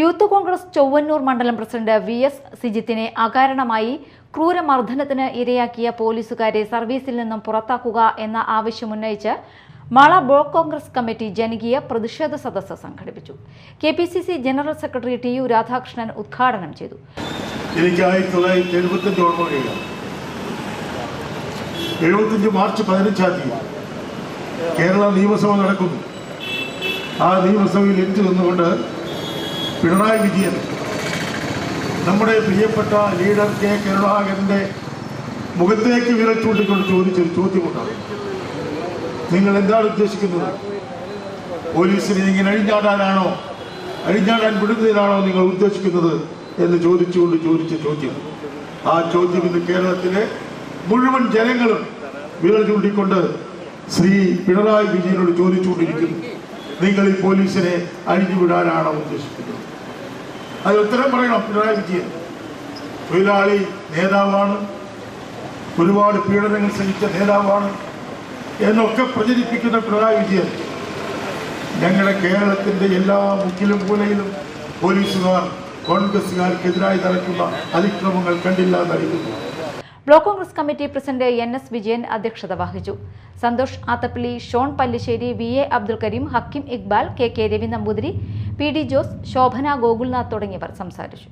Youth Congress Chowwannur മണ്ഡലം president V S സിജിത്തിനെ അകാരണമായി ക്രൂരമർദ്ദനത്തിന് ഇരയാക്കിയ പോലീസുകാരെ സർവീസിൽ നിന്നും പുറത്താക്കുക എന്ന ആവശ്യമുന്നയിച്ച് മാള ബ്ലോക്ക് കോൺഗ്രസ് കമ്മിറ്റി ജനകീയ പ്രതിഷേധ സദസ്സ് സംഘടിപ്പിച്ചു. K P C C general secretary T U Radhakrishnan ഉദ്ഘാടനം ചെയ്തു. മാർച്ച് കേരള നിയമസഭ നടക്കുന്നു. ആ നിയമസഭയിൽ എനിക്ക് നിന്നുകൊണ്ട് പിണറായി വിജയൻ നമ്മുടെ പ്രിയപ്പെട്ട ലീഡർ കെ കരുണാകരന്റെ മുഖത്തേക്ക് വിരൽ ചൂണ്ടിക്കൊണ്ട് ചോദിച്ചൊരു ചോദ്യമുണ്ടാണ് നിങ്ങൾ എന്താണ് ഉദ്ദേശിക്കുന്നത്? പോലീസിനെ ഇങ്ങനെ അഴിഞ്ഞാടാനാണോ? അഴിഞ്ഞാടാൻ വിടുന്നതിനാണോ നിങ്ങൾ ഉദ്ദേശിക്കുന്നത് എന്ന് ചോദിച്ചുകൊണ്ട് ചോദിച്ച ചോദ്യം. ആ ചോദ്യം ഇന്ന് കേരളത്തിലെ മുഴുവൻ ജനങ്ങളും വിരൽ ചൂണ്ടിക്കൊണ്ട് ശ്രീ പിണറായി വിജയനോട് ചോദിച്ചുകൊണ്ടിരിക്കുന്നു. നിങ്ങൾ ഈ പോലീസിനെ അഴിഞ്ഞുവിടാനാണോ ഉദ്ദേശിക്കുന്നത്? അത് ഉത്തരം പറയണം പിണറായി വിജയൻ. തൊഴിലാളി നേതാവാണ്. ഒരുപാട് പീഡനങ്ങൾ സഹിച്ച നേതാവാണ് എന്നൊക്കെ പ്രചരിപ്പിക്കുന്ന പിണറായി വിജയൻ. ഞങ്ങളുടെ കേരളത്തിന്റെ എല്ലാ മുക്കിലും മൂലയിലും പോലീസുകാർ കോൺഗ്രസുകാർക്കെതിരായി നടക്കുന്ന അതിക്രമങ്ങൾ കണ്ടില്ല എന്നറിയുന്നു block Congress committee president N S Vijayan അധ്യക്ഷത വഹിച്ചു. Santhosh Athappally Shon Pallissery V A Abdul Kareem Hakkim Iqbal K K Ravi Namboothiri P D Jose Shobhana Gokulnath തുടങ്ങിയവർ സംസാരിച്ചു